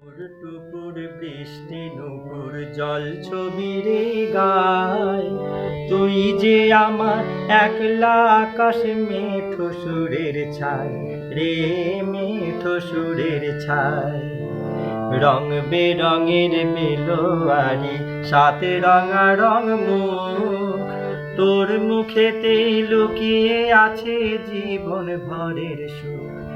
টুপুর বৃষ্টি নুপুর, জল ছবির গায়। তুই যে আমার একলা আকাশ মেঠো সুরের ছায়, রে মেঠো সুরের ছায়। রং বেরঙের বেলোয়ারি, সাথে রঙা রং মুখ। তোর মুখেতে লুকিয়ে আছে জীবন ভরের সুখ।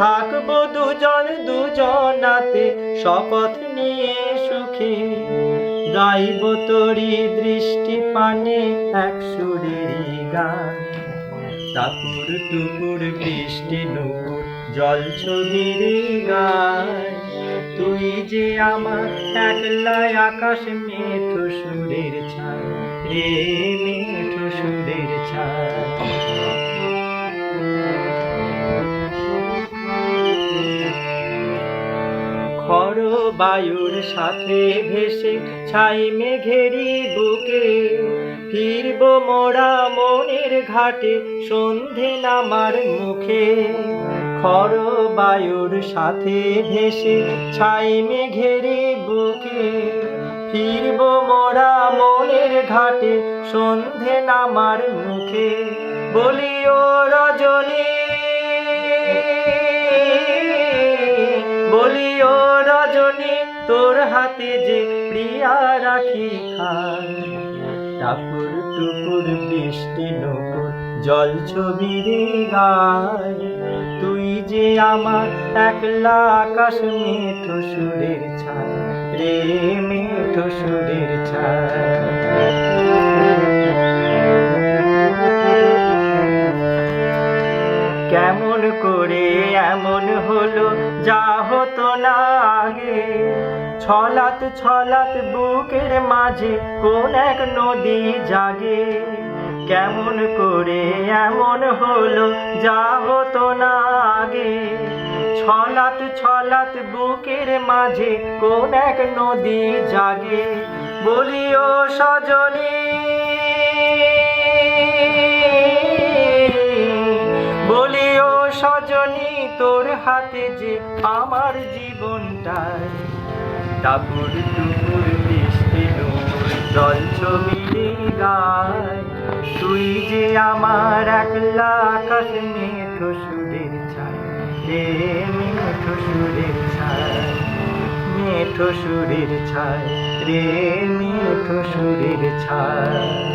থাকব দুজন দুজনাতে, শপথ নিয়ে সুখী। গাইব তোরি দৃষ্টি পানে এক সুরেরই গান। তাপুর টুপুর বৃষ্টি নুপুর, জল ছবির গায় তুই যে আমার একলাই আকাশ মেঠো সুরের ছায় রে মেঠো সুরের ছায়। বায়ুর সাথে ভেসে ছাই মেঘেরি বুকে। ফিরব মোরা মনের ঘাটে, সন্ধে নামার মুখে। খর বায়ুর সাথে ভেসে ছাই মেঘেরি বুকে। ফিরব মোরা মনের ঘাটে, সন্ধে নামার মুখে। বলিও বলিও রজনী, তোর হাতে যে প্রিয়া রাখি টাপুর টুপুর বৃষ্টি নুপুর জল ছবির গায় তুই যে আমার একলা আকাশ মেঠো সুরের ছায় রে মেঠো সুরের ছায়। কেমন করে এমন হলো যা হতো না আগে ছলাত ছলাত বুকের মাঝে কোন এক নদী জাগে। কেমন করে এমন হলো যা হতো না আগে ছলাত ছলাত বুকের মাঝে কোন এক নদী জাগে। বলিও সজনী তোর হাতে যে আমার জীবনটাই টাপুর টুপুর বৃষ্টি জল ছবি গায়। তুই যে আমার একলা আকাশ মেঠো সুরের ছায়, রে মেঠো সুরের ছায় মেঠো সুরের ছায়, রে মেঠো সুরের ছায়।